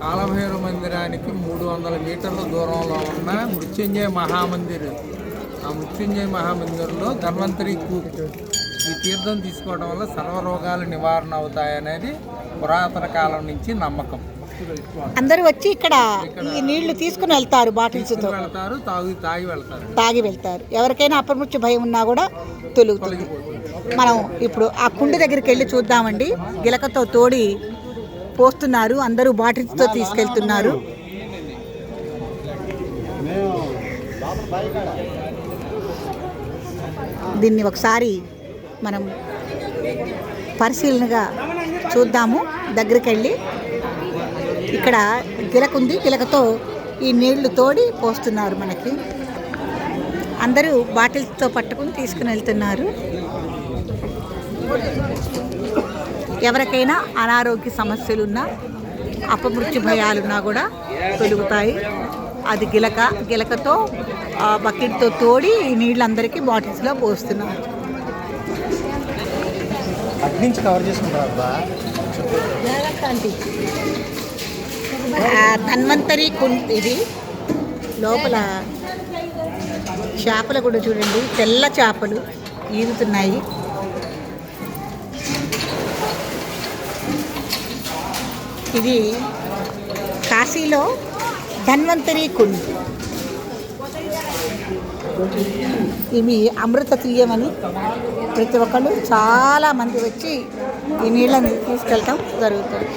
కాలభైరవ మందిరానికి మూడు వందల మీటర్ల దూరంలో ఉన్న మృత్యుంజయ మహామందిర్. ఆ మృత్యుంజయ మహామందిర్లో ధన్వంతరి కూప్ ఈ తీర్థం తీసుకోవడం వల్ల సర్వరోగాలు నివారణ అవుతాయనేది పురాతన కాలం నుంచి నమ్మకం. అందరూ వచ్చి ఇక్కడ ఈ నీళ్ళు తీసుకుని వెళ్తారు తీసుకుని వెళ్తారు తాగి తాగి వెళ్తారు. తాగి వెళ్తారు. ఎవరికైనా అపమృత్యు భయం ఉన్నా కూడా తొలుగుతుంది. మనం ఇప్పుడు ఆ కుండ దగ్గరికి వెళ్ళి చూద్దామండి. గిలకతో తోడి పోస్తున్నారు అందరూ బాటిల్స్తో తీసుకెళ్తున్నారు. దీన్ని ఒకసారి మనం పరిశీలనగా చూద్దాము. దగ్గరికి వెళ్ళి ఇక్కడ గిలక ఉంది గిలకతో ఈ నీళ్ళు తోడి పోస్తున్నారు మనకి. అందరూ బాటిల్స్తో పట్టుకుని తీసుకుని వెళ్తున్నారు. ఎవరికైనా అనారోగ్య సమస్యలున్నా అపమృత్యు భయాలున్నా కూడా తొలుగుతాయి. అది గిలక గిలకతో బకెట్తో తోడి నీళ్ళందరికీ బాటిల్స్లో పోస్తున్నారు ధన్వంతరి కుండ్ ఇది. లోపల చేపలు కూడా చూడండి తెల్ల చేపలు ఈదుతున్నాయి. ఇది కాశీలో ధన్వంతరి కుండ్. ఇవి అమృత తీయమని ప్రతి ఒక్కళ్ళు చాలామంది వచ్చి ఈ నీళ్ళని తీసుకెళ్ళటం జరుగుతుంది.